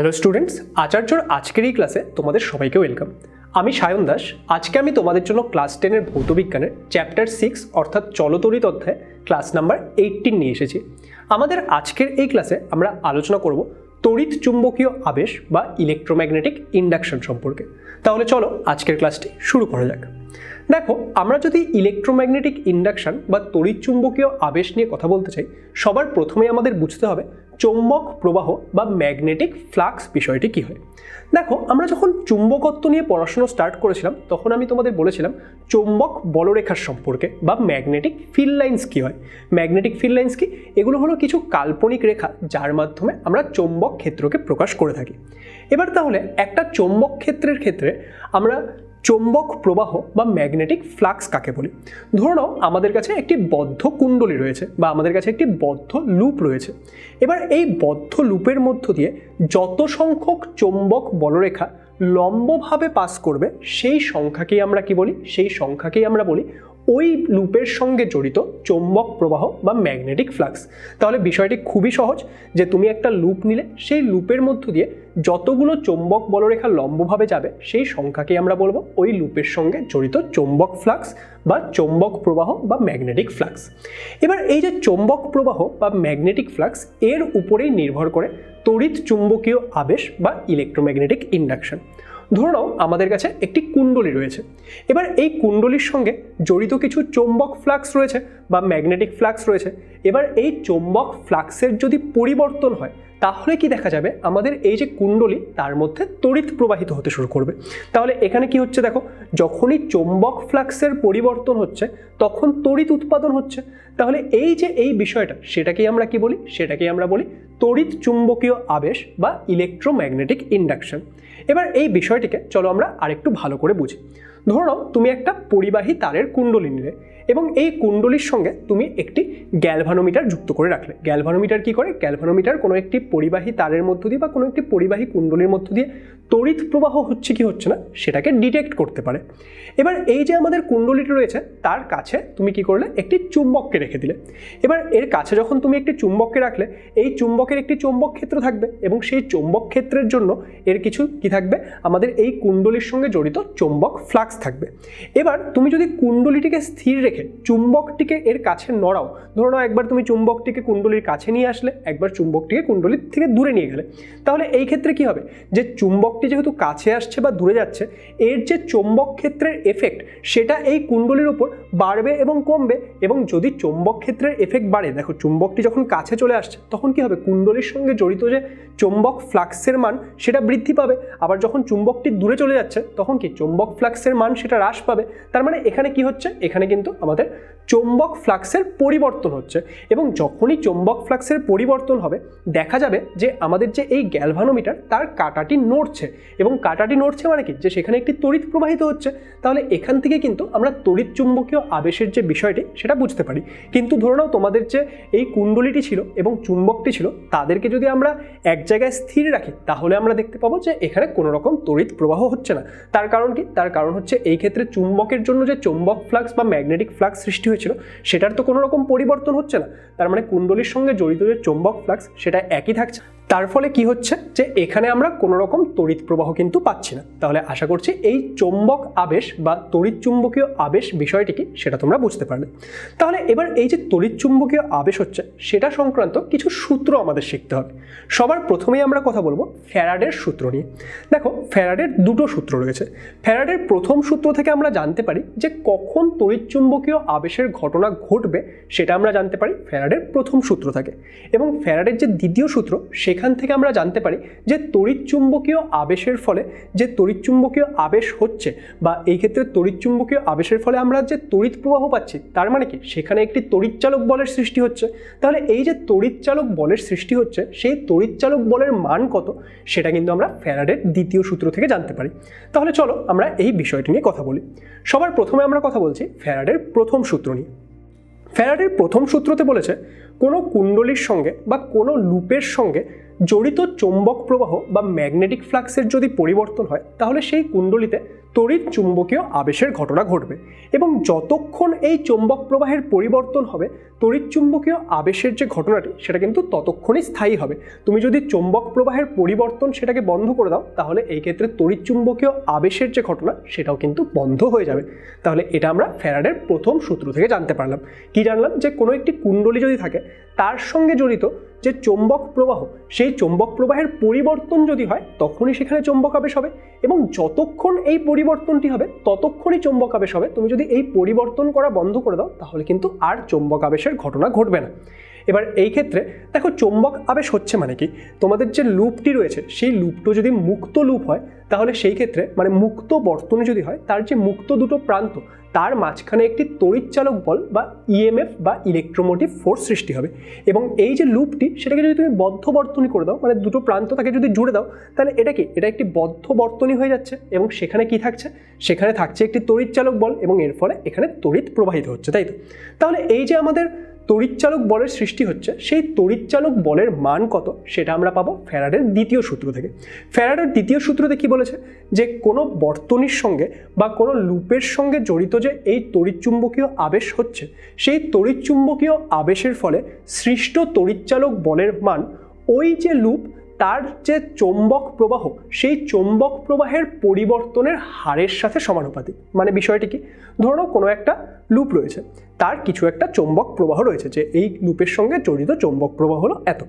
Hello students আচার্যর আজকের এই ক্লাসে তোমাদের সবাইকে ওয়েলকাম আমি সায়ন দাস। আজকে আমি তোমাদের জন্য ক্লাস টেনের ভৌতবিজ্ঞানের চ্যাপ্টার সিক্স অর্থাৎ চলতরিত অধ্যায় ক্লাস নাম্বার এইটিন নিয়ে এসেছি। আমাদের আজকের এই ক্লাসে আমরা আলোচনা করব তড়িৎ চুম্বকীয় আবেশ বা ইলেকট্রোম্যাগনেটিক ইন্ডাকশন সম্পর্কে। তাহলে চলো আজকের ক্লাসটি শুরু করা যাক। দেখো, আমরা যদি ইলেকট্রোম্যাগনেটিক ইন্ডাকশন বা তড়িৎ চুম্বকীয় আবেশ নিয়ে কথা বলতে চাই, সবার প্রথমে আমাদের বুঝতে হবে চৌম্বক প্রবাহ বা ম্যাগনেটিক ফ্লাক্স বিষয়টি কী হয়? দেখো, আমরা যখন চুম্বকত্ব নিয়ে পড়াশুনো স্টার্ট করেছিলাম, তখন আমি তোমাদের বলেছিলাম চৌম্বক বলরেখার সম্পর্কে বা ম্যাগনেটিক ফিল লাইন্স কী হয়? ম্যাগনেটিক ফিল লাইন্স কি? এগুলো হলো কিছু কাল্পনিক রেখা, যার মাধ্যমে আমরা চৌম্বক ক্ষেত্রকে প্রকাশ করে থাকি। এবার তাহলে একটা চৌম্বক ক্ষেত্রের ক্ষেত্রে আমরা চৌম্বক প্রবাহ বা ম্যাগনেটিক ফ্লাক্স কাকে বলি? ধরে নাও আমাদের কাছে একটি বদ্ধ কুণ্ডলী রয়েছে বা আমাদের কাছে একটি বদ্ধ লুপ রয়েছে। এবার এই বদ্ধ লুপের মধ্য দিয়ে যত সংখ্যক চৌম্বক বলরেখা লম্বভাবে পাস করবে, সেই সংখ্যাকেই আমরা কি বলি? সেই সংখ্যাকেই আমরা বলি ওই লুপের সঙ্গে জড়িত চৌম্বক প্রবাহ বা ম্যাগনেটিক ফ্লাক্স। তাহলে বিষয়টি খুবই সহজ যে তুমি একটা লুপ নিলে, সেই লুপের মধ্য দিয়ে যতগুলো চৌম্বক বলরেখা লম্বভাবে যাবে, সেই সংখ্যাকেই আমরা বলব ওই লুপের সঙ্গে জড়িত চৌম্বক ফ্লাক্স বা চৌম্বক প্রবাহ বা ম্যাগনেটিক ফ্লাক্স। এবার এই যে চৌম্বক প্রবাহ বা ম্যাগনেটিক ফ্লাক্স, এর উপরেই নির্ভর করে তড়িৎ চুম্বকীয় আবেশ বা ইলেকট্রোম্যাগনেটিক ইন্ডাকশন। ধরে নাও আমাদের কাছে একটি কুণ্ডলী রয়েছে। এবার এই কুণ্ডলীর সঙ্গে জড়িত কিছু চৌম্বক ফ্লাক্স রয়েছে বা ম্যাগনেটিক ফ্লাক্স রয়েছে। এবার এই চৌম্বক ফ্লাক্সের যদি পরিবর্তন হয়, তাহলে কি দেখা যাবে? আমাদের এই যে কুণ্ডলী, তার মধ্যে তড়িৎ প্রবাহিত হতে শুরু করবে। তাহলে এখানে কি হচ্ছে দেখো, যখনই চৌম্বক ফ্লাক্সের পরিবর্তন হচ্ছে, তখন তড়িৎ উৎপাদন হচ্ছে। তাহলে এই যে এই বিষয়টা, সেটাকেই আমরা কি বলি? সেটাকেই আমরা বলি তড়িৎ চুম্বকীয় আবেশ বা ইলেকট্রোম্যাগনেটিক ইন্ডাকশন এবার এই বিষয়টিকে চলো আমরা আরেকটু ভালো করে বুঝি। ধরো তুমি একটা পরিবাহী তারের কুণ্ডলী নিলে। এবং এই কুণ্ডলীর সঙ্গে তুমি একটি গ্যালভানোমিটার যুক্ত করে রাখলে। গ্যালভানোমিটার কি করে? গ্যালভানোমিটার কোনো একটি পরিবাহী তারের মধ্য দিয়ে বা কোনো একটি পরিবাহী কুণ্ডলীর মধ্য দিয়ে তড়িৎ প্রবাহ হচ্ছে কি হচ্ছে না, সেটাকে ডিটেক্ট করতে পারে। এবার এই যে আমাদের কুণ্ডলীটি রয়েছে, তার কাছে তুমি কি করলে? একটি চুম্বককে রেখে দিলে। এবার এর কাছে যখন তুমি একটি চুম্বককে রাখলে, এই চুম্বকের একটি চৌম্বক ক্ষেত্র থাকবে এবং সেই চৌম্বক ক্ষেত্রের জন্য এর কিছু কি থাকবে? আমাদের এই কুণ্ডলীর সঙ্গে জড়িত চৌম্বক ফ্লাক্স থাকবে। এবার তুমি যদি কুণ্ডলীটিকে স্থির রেখে চুম্বকটিকে এর কাছে নড়াও। ধরো নাও একবার তুমি চুম্বকটিকে কুণ্ডলীর কাছে নিয়ে আসলে, একবার চুম্বকটিকে কুণ্ডলীর থেকে দূরে নিয়ে গেলে। তাহলে এই ক্ষেত্রে কি হবে? যে চুম্বকটি যেহেতু কাছে আসছে বা দূরে যাচ্ছে, এর যে চৌম্বক ক্ষেত্রের এফেক্ট সেটা এই কুণ্ডলির উপর বাড়বে এবং কমবে। এবং যদি চৌম্বক ক্ষেত্রের এফেক্ট বাড়ে, দেখো চুম্বকটি যখন কাছে চলে আসছে, তখন কি হবে? কুণ্ডলীর সঙ্গে জড়িত যে চৌম্বক ফ্লাক্সের মান, সেটা বৃদ্ধি পাবে। আবার যখন চুম্বকটি দূরে চলে যাচ্ছে, তখন কি? চৌম্বক ফ্লাক্সের মান সেটা হ্রাস পাবে। তার মানে এখানে কি হচ্ছে? এখানে কিন্তু আমাদের চৌম্বক ফ্লাক্সের পরিবর্তন হচ্ছে। এবং যখনই চৌম্বক ফ্লাক্সের পরিবর্তন হবে, দেখা যাবে যে আমাদের যে এই গ্যালভানোমিটার, তার কাটাটি নড়ছে। এবং কাটাটি নড়ছে মানে কি? যে সেখানে একটি তড়িৎ প্রবাহিত হচ্ছে। তাহলে এখান থেকে কিন্তু আমরা তড়িৎ চুম্বকীয় আবেশের যে বিষয়টি, সেটা বুঝতে পারি। কিন্তু ধরে নাও তোমাদের যে এই কুণ্ডলীটি ছিল এবং চুম্বকটি ছিল, তাদেরকে যদি আমরা এক জায়গায় স্থির রাখি, তাহলে আমরা দেখতে পাবো যে এখানে কোনো রকম তড়িৎ প্রবাহ হচ্ছে না। তার কারণ কি? তার কারণ হচ্ছে এই ক্ষেত্রে চুম্বকের জন্য যে চৌম্বক ফ্লাক্স বা ম্যাগনেটিক ফ্লাক্স সৃষ্টি হয়েছিল, সেটার তো কোনো রকম পরিবর্তন হচ্ছে না। তার মানে কুণ্ডলীর সঙ্গে জড়িত যে চৌম্বক ফ্লাক্স, সেটা একই থাকছে। তার ফলে কি হচ্ছে যে এখানে আমরা কোনো রকম তড়িৎ প্রবাহ কিন্তু পাচ্ছি না। তাহলে আশা করছি এই চৌম্বক আবেশ বা তড়িৎ চুম্বকীয় আবেশ বিষয়টি কি সেটা তোমরা বুঝতে পারলে তাহলে এবার এই যে তড়িৎ চুম্বকীয় আবেশ হচ্ছে, সেটা সংক্রান্ত কিছু সূত্র আমাদের শিখতে হবে। সবার প্রথমেই আমরা কথা বলব ফ্যারাডের সূত্র নিয়ে। দেখো, ফ্যারাডের দুটো সূত্র রয়েছে। ফ্যারাডের প্রথম সূত্র থেকে আমরা জানতে পারি যে কখন তড়িৎ চুম্বকীয় আবেশের ঘটনা ঘটবে, সেটা আমরা জানতে পারি ফ্যারাডের প্রথম সূত্র থেকে। এবং ফ্যারাডের যে দ্বিতীয় সূত্র, সেখান থেকে আমরা জানতে পারি যে তড়িৎচুম্বকীয় আবেশের ফলে যে তড়িৎচুম্বকীয় আবেশ হচ্ছে বা এই ক্ষেত্রে তড়িৎচুম্বকীয় আবেশের ফলে আমরা যে তড়িৎ প্রবাহ পাচ্ছি, তার মানে কি? সেখানে একটি তড়িৎচালক বলের সৃষ্টি হচ্ছে। তাহলে এই যে তড়িৎচালক বলের সৃষ্টি হচ্ছে, সেই তড়িৎচালক বলের মান কত? সেটা কিন্তু আমরা ফ্যারাডের দ্বিতীয় সূত্র থেকে জানতে পারি। তাহলে চলো আমরা এই বিষয়টি নিয়ে কথা বলি। সবার প্রথমে আমরা কথা বলছি ফ্যারাডের প্রথম সূত্র নিয়ে। ফ্যারাডের প্রথম সূত্রতে বলেছে, কোনো কুণ্ডলীর সঙ্গে বা কোনো লুপের সঙ্গে জড়িত চৌম্বক প্রবাহ বা ম্যাগনেটিক ফ্লাক্সের যদি পরিবর্তন হয়, তাহলে সেই কুণ্ডলিতে তড়িৎ চুম্বকীয় আবেশের ঘটনা ঘটবে এবং যতক্ষণ এই চৌম্বক প্রবাহের পরিবর্তন হবে তড়িৎ চুম্বকীয় আবেশের যে ঘটনাটি, সেটা কিন্তু ততক্ষণই স্থায়ী হবে। তুমি যদি চৌম্বক প্রবাহের পরিবর্তন সেটাকে বন্ধ করে দাও, তাহলে এই ক্ষেত্রে তড়িৎ চুম্বকীয় আবেশের যে ঘটনা, সেটাও কিন্তু বন্ধ হয়ে যাবে। তাহলে এটা আমরা ফ্যারাডের প্রথম সূত্র থেকে জানতে পারলাম। কি জানলাম? যে কোনো একটি কুণ্ডলী যদি থাকে, তার সঙ্গে জড়িত যে চৌম্বক প্রবাহ, সেই চৌম্বক প্রবাহের পরিবর্তন যদি হয়, তখনই সেখানে চৌম্বক আবেশ হবে এবং যতক্ষণ এই পরিবর্তনটি হবে, ততক্ষণই চৌম্বক আবেশ হবে। তুমি যদি এই পরিবর্তন করা বন্ধ করে দাও, তাহলে কিন্তু আর চৌম্বক আবেশের ঘটনা ঘটবে না। এবার এই ক্ষেত্রে দেখো চৌম্বক আবেশ হচ্ছে মানে কি? তোমাদের যে লুপটি রয়েছে, সেই লুপটো যদি মুক্ত লুপ হয়, তাহলে সেই ক্ষেত্রে মানে মুক্ত বর্তনী যদি হয়, তার যে মুক্ত দুটো প্রান্ত, তার মাঝখানে একটি তড়িৎচালক বল বা ইএমএফ বা ইলেকট্রোমোটিভ ফোর্স সৃষ্টি হবে। এবং এই যে লুপটি, সেটাকে যদি তুমি বদ্ধ বর্তনী করে দাও মানে দুটো প্রান্ত তাকে যদি জুড়ে দাও, তাহলে এটা কি? এটা একটি বদ্ধ বর্তনী হয়ে যাচ্ছে। এবং সেখানে কি থাকছে? সেখানে থাকছে একটি তড়িৎচালক বল এবং এর ফলে এখানে তড়িৎ প্রবাহিত হচ্ছে, তাই তো? তাহলে এই যে আমাদের তড়িৎচালক বলের সৃষ্টি হচ্ছে, সেই তড়িৎচালক বলের মান কত? সেটা আমরা পাবো ফেরাডের দ্বিতীয় সূত্র থেকে। ফেরাডের দ্বিতীয় সূত্রতে কি বলেছে? যে কোনো বর্তনীর সঙ্গে বা কোনো লুপের সঙ্গে জড়িত যে এই তড়িৎচুম্বকীয় আবেশ হচ্ছে, সেই তড়িৎচুম্বকীয় আবেশের ফলে সৃষ্ট তড়িৎচালক বলের মান ওই যে লুপ তার যে চৌম্বক প্রবাহ, সেই চৌম্বক প্রবাহের পরিবর্তনের হারের সাথে সমানুপাতিক। মানে বিষয়টি কি? ধরো কোনো একটা লুপ রয়েছে, তার কিছু একটা চৌম্বক প্রবাহ রয়েছে, যে এই লুপের সঙ্গে জড়িত চৌম্বক প্রবাহ হলো এত।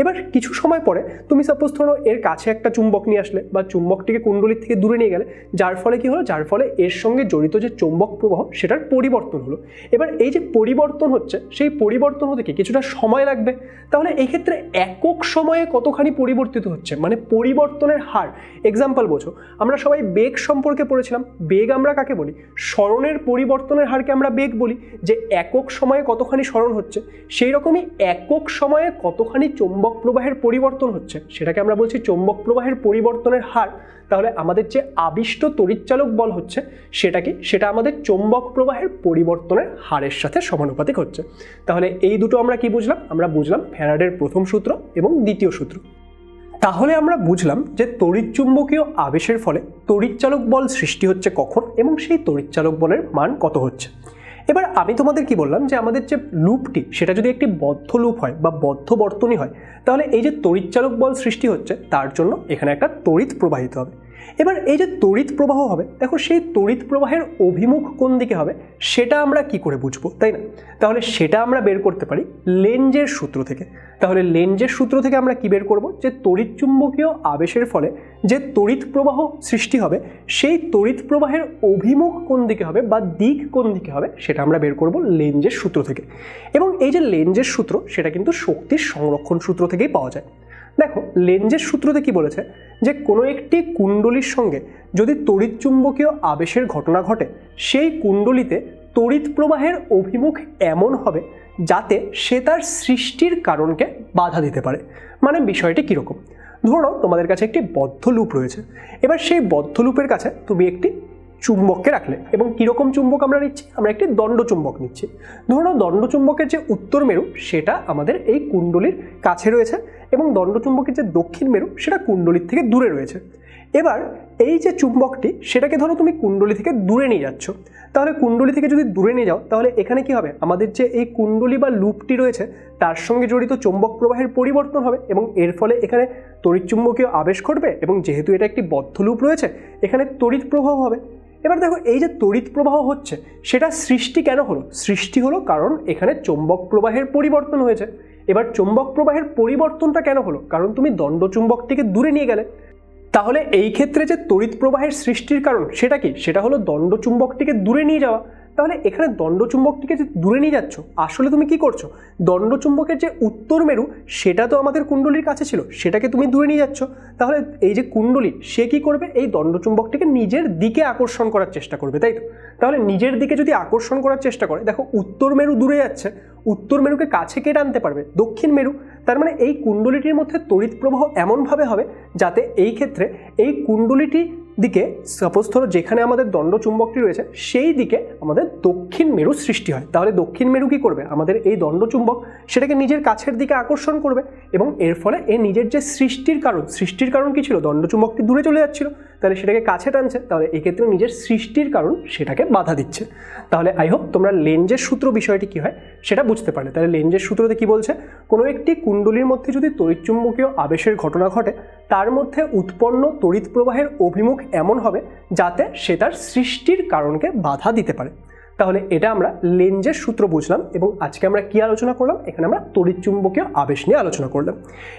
এবার কিছু সময় পরে তুমি সাপোজ ধরো এর কাছে একটা চুম্বক নিয়ে আসলে, বা চুম্বকটিকে কুণ্ডলীর থেকে দূরে নিয়ে গেলে, যার ফলে কি হলো? যার ফলে এর সঙ্গে জড়িত যে চৌম্বক প্রবাহ, সেটার পরিবর্তন হলো। এবার এই যে পরিবর্তন হচ্ছে, সেই পরিবর্তন হতে কি কিছুটা সময় লাগবে? তাহলে এই ক্ষেত্রে একক সময়ে কতখানি পরিবর্তিত হচ্ছে মানে পরিবর্তনের হার। এক্সাম্পল বোঝো, আমরা সবাই বেগ সম্পর্কে পড়েছিলাম, বেগ আমরা কাকে বলি? স্মরণের পরিবর্তনের হারকে আমরা বেগ বলি, যে একক সময়ে কতখানি স্মরণ হচ্ছে সেই রকমই একক সময়ে কতখানি চৌম্বক প্রবাহের পরিবর্তন হচ্ছে, সেটাকে আমরা বলছি চৌম্বক প্রবাহের পরিবর্তনের হার। তাহলে আমাদের যে আবিষ্ট তড়িৎচালক বল হচ্ছে, সেটা কি? সেটা আমাদের চৌম্বক প্রবাহের পরিবর্তনের হারের সাথে সমানুপাতিক হচ্ছে। তাহলে এই দুটো আমরা কি বুঝলাম? আমরা বুঝলাম ফ্যারাডের প্রথম সূত্র এবং দ্বিতীয় সূত্র। তাহলে আমরা বুঝলাম যে তড়িৎচুম্বকীয় আবেশের ফলে তড়িৎচালক বল সৃষ্টি হচ্ছে কখন এবং সেই তড়িৎচালক বলের মান কত হচ্ছে। এবার আমি তোমাদের কি বললাম যে আমাদের যে লুপটি সেটা যদি একটি বদ্ধ লুপ হয় বা বদ্ধ বর্তনী হয়, তাহলে এই যে তড়িৎচালক বল সৃষ্টি হচ্ছে তার জন্য এখানে একটা তড়িৎ প্রবাহিত হবে। এবার এই যে তড়িৎ প্রবাহ হবে, দেখো সেই তড়িৎ প্রবাহের অভিমুখ কোন দিকে হবে, সেটা আমরা কি করে বুঝব, তাই না? তাহলে সেটা আমরা বের করতে পারি লেঞ্জের সূত্র থেকে। তাহলে লেঞ্জের সূত্র থেকে আমরা কি বের করব, যে তড়িৎ চুম্বকীয় আবেশের ফলে যে তড়িৎ প্রবাহ সৃষ্টি হবে, সেই তড়িৎ প্রবাহের অভিমুখ কোন দিকে হবে বা দিক কোন দিকে হবে, সেটা আমরা বের করব লেঞ্জের সূত্র থেকে। এবং এই যে লেঞ্জের সূত্র, সেটা কিন্তু শক্তির সংরক্ষণ সূত্র থেকেই পাওয়া যায়। দেখো লেঞ্জের সূত্রতে কি বলেছে? যে কোনো একটি কুণ্ডলির সঙ্গে যদি তড়িৎ চুম্বকীয় আবেশের ঘটনা ঘটে, সেই কুণ্ডলিতে তড়িৎ প্রবাহের অভিমুখ এমন হবে যাতে সে তার সৃষ্টির কারণকে বাধা দিতে পারে। মানে বিষয়টি কীরকম? ধরো তোমাদের কাছে একটি বদ্ধ লুপ রয়েছে। এবার সেই বদ্ধ লুপের কাছে তুমি একটি চুম্বককে রাখলে এবং কীরকম চুম্বক আমরা নিচ্ছি? আমরা একটি দণ্ড চুম্বক নিচ্ছি। ধরো দণ্ড চুম্বকের যে উত্তর মেরু, সেটা আমাদের এই কুণ্ডলির কাছে রয়েছে। এবং দণ্ডচুম্বকের যে দক্ষিণ মেরু, সেটা কুণ্ডলীর থেকে দূরে রয়েছে। এবার এই যে চুম্বকটি, সেটাকে ধরো তুমি কুণ্ডলী থেকে দূরে নিয়ে যাচ্ছ। তাহলে কুণ্ডলী থেকে যদি দূরে নিয়ে যাও, তাহলে এখানে কি হবে? আমাদের যে এই কুণ্ডলী বা লুপটি রয়েছে, তার সঙ্গে জড়িত চুম্বক প্রবাহের পরিবর্তন হবে এবং এর ফলে এখানে তড়িৎচুম্বকীয় আবেশ ঘটবে এবং যেহেতু এটা একটি বদ্ধ লুপ রয়েছে, এখানে তড়িৎ প্রবাহ হবে। এবার দেখো, এই যে তড়িৎ প্রবাহ হচ্ছে, সেটা সৃষ্টি কেন হলো? সৃষ্টি হলো কারণ এখানে চৌম্বক প্রবাহের পরিবর্তন হয়েছে। এবার চুম্বক প্রবাহের পরিবর্তনটা কেন হলো? কারণ তুমি দণ্ড দণ্ডচুম্বকটিকে দূরে নিয়ে গেলে। তাহলে এই ক্ষেত্রে যে তড়িৎ প্রবাহের সৃষ্টির কারণ, সেটা কি? সেটা হলো দণ্ড দণ্ডচুম্বকটিকে দূরে নিয়ে যাওয়া। তাহলে এখানে দণ্ডচুম্বকটিকে যে দূরে নিয়ে যাচ্ছ, আসলে তুমি কি করছ? দণ্ডচুম্বকের যে উত্তর মেরু, সেটা তো আমাদের কুণ্ডলীর কাছে ছিল, সেটাকে তুমি দূরে নিয়ে যাচ্ছ। তাহলে এই যে কুণ্ডলী, সে কি করবে? এই দণ্ডচুম্বকটিকে নিজের দিকে আকর্ষণ করার চেষ্টা করবে, তাই তো? তাহলে নিজের দিকে যদি আকর্ষণ করার চেষ্টা করে, দেখো উত্তর মেরু দূরে যাচ্ছে উত্তর মেরুকে কাছে কে টানতে পারবে, দক্ষিণ মেরু। তার মানে এই কুণ্ডলিটির মধ্যে তড়িৎ প্রবাহ এমনভাবে হবে যাতে এই ক্ষেত্রে এই কুণ্ডলীটি দিকে সাপোজ ধরো যেখানে আমাদের দণ্ড চুম্বকটি রয়েছে, সেই দিকে আমাদের দক্ষিণ মেরু সৃষ্টি হয়। তাহলে দক্ষিণ মেরু কি করবে? আমাদের এই দণ্ড চুম্বক সেটাকে নিজের কাছের দিকে আকর্ষণ করবে এবং এর ফলে এর নিজের যে সৃষ্টির কারণ সৃষ্টির কারণ কী ছিল? দণ্ড চুম্বকটি দূরে চলে যাচ্ছিল। তাহলে সেটাকে কাছে টানছে, তাহলে এক্ষেত্রে নিজের সৃষ্টির কারণ সেটাকে বাধা দিচ্ছে। তাহলে আই হোপ তোমরা লেঞ্জের সূত্র বিষয়টি কী হয় সেটা বুঝতে পারলে। তাহলে লেঞ্জের সূত্রতে কি বলছে? কোনো একটি কুণ্ডলীর মধ্যে যদি তড়িৎচুম্বকীয় আবেশের ঘটনা ঘটে, তার মধ্যে উৎপন্ন তড়িৎ প্রবাহের অভিমুখ এমন হবে যাতে সে তার সৃষ্টির কারণকে বাধা দিতে পারে। তাহলে এটা আমরা লেঞ্জের সূত্র বুঝলাম এবং আজকে আমরা কি আলোচনা করলাম? এখানে আমরা তড়িৎচুম্বকীয় আবেশ নিয়ে আলোচনা করলাম।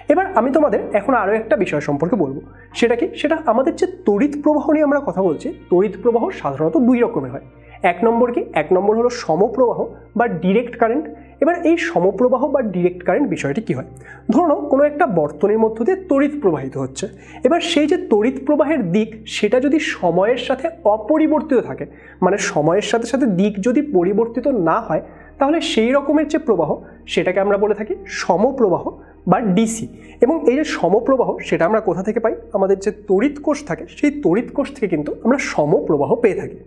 এবার আমি তোমাদের এখন আরও একটা বিষয় সম্পর্কে বলব। সেটা কি? সেটা আমাদের যে তড়িৎ প্রবাহ নিয়ে আমরা কথা বলছি, তড়িৎ প্রবাহ সাধারণত দুই রকমের হয়। এক নম্বর কি? এক নম্বর হলো সমপ্রবাহ বা ডিরেক্ট কারেন্ট এবার এই সমপ্রবাহ বা ডিরেক্ট কারেন্ট বিষয়টি কি হয়? ধরো কোনো একটা বর্তনীর মধ্য দিয়ে তড়িৎ প্রবাহিত হচ্ছে। এবার সেই যে তড়িৎ প্রবাহের দিক, সেটা যদি সময়ের সাথে অপরিবর্তিত থাকে মানে সময়ের সাথে সাথে দিক যদি পরিবর্তিত না হয়, তাহলে সেই রকমের যে প্রবাহ, সেটাকে আমরা বলে থাকি সমপ্রবাহ বা ডিসি এবং এই যে সমপ্রবাহ, সেটা আমরা কোথা থেকে পাই? আমাদের যে তড়িৎ কোষ থাকে, সেই তড়িৎ কোষ থেকে কিন্তু আমরা সমপ্রবাহ পেয়ে থাকি।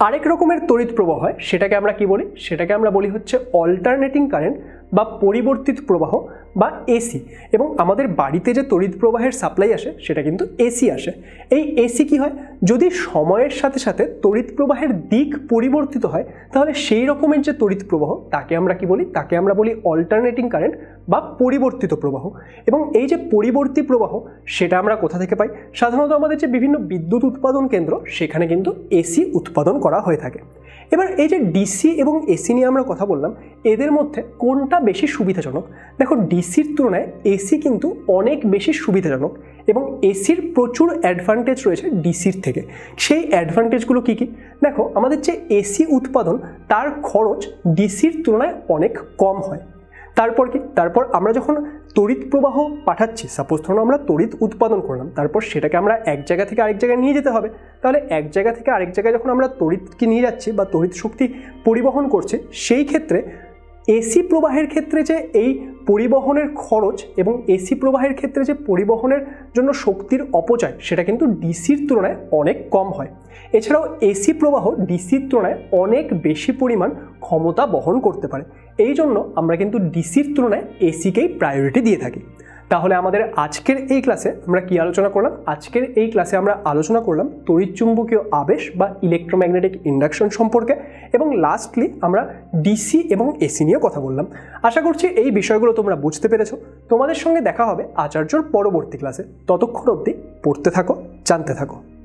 আরেক রকমের তড়িৎ প্রবাহ হয়, সেটাকে আমরা কি বলি? সেটাকে আমরা বলি হচ্ছে অল্টারনেটিং কারেন্ট বা পরিবর্তিত প্রবাহ বা এসি এবং আমাদের বাড়িতে যে তড়িৎ প্রবাহের সাপ্লাই আসে, সেটা কিন্তু এসি আসে। এই এসি কি হয়? যদি সময়ের সাথে সাথে তড়িৎ প্রবাহের দিক পরিবর্তিত হয়, তাহলে সেই রকমের যে তড়িৎ প্রবাহ, তাকে আমরা কি বলি? তাকে আমরা বলি অল্টারনেটিং কারেন্ট বা পরিবর্তিত প্রবাহ। এবং এই যে পরিবর্তী প্রবাহ, সেটা আমরা কোথা থেকে পাই? সাধারণত আমাদের যে বিভিন্ন বিদ্যুৎ উৎপাদন কেন্দ্র, সেখানে কিন্তু এসি উৎপাদন করা হয়ে থাকে। এবার এই যে ডিসি এবং এসি নিয়ে আমরা কথা বললাম, এদের মধ্যে কোনটা বেশি সুবিধাজনক? দেখো, ডিসির তুলনায় এসি কিন্তু অনেক বেশি সুবিধাজনক এবং এসির প্রচুর অ্যাডভান্টেজ রয়েছে ডিসির থেকে। সেই অ্যাডভান্টেজগুলো কী কী? দেখো, আমাদের যে এসি উৎপাদন, তার খরচ ডিসির তুলনায় অনেক কম হয়। তারপর কি? তারপর আমরা যখন তড়িৎ প্রবাহ পাঠাচ্ছি সাপোজ ধরুন আমরা তড়িৎ উৎপাদন করলাম, তারপর সেটাকে আমরা এক জায়গা থেকে আরেক জায়গায় নিয়ে যেতে হবে। তাহলে এক জায়গা থেকে আরেক জায়গায় যখন আমরা তড়িৎকে নিয়ে যাচ্ছি বা তড়িৎ শক্তি পরিবহন করছি, সেই ক্ষেত্রে এসি প্রবাহের ক্ষেত্রে যে এই পরিবহনের খরচ এবং এসি প্রবাহের ক্ষেত্রে যে পরিবহনের জন্য শক্তির অপচয়, সেটা কিন্তু ডিসির তুলনায় অনেক কম হয়। এছাড়াও এসি প্রবাহ ডিসির তুলনায় অনেক বেশি পরিমাণ ক্ষমতা বহন করতে পারে। এই জন্য আমরা কিন্তু ডিসির তুলনায় এসিকেই প্রায়োরিটি দিয়ে থাকি। তাহলে আমাদের আজকের এই ক্লাসে আমরা কি আলোচনা করলাম? আজকের এই ক্লাসে আমরা আলোচনা করলাম তড়িৎচুম্বকীয় আবেশ বা ইলেকট্রোম্যাগনেটিক ইন্ডাকশন সম্পর্কে এবং লাস্টলি আমরা ডিসি এবং এসি নিয়ে কথা বললাম। আশা করছি এই বিষয়গুলো তোমরা বুঝতে পেরেছ। তোমাদের সঙ্গে দেখা হবে আচার্যর পরবর্তী ক্লাসে ততক্ষণ অবধি পড়তে থাকো, জানতে থাকো।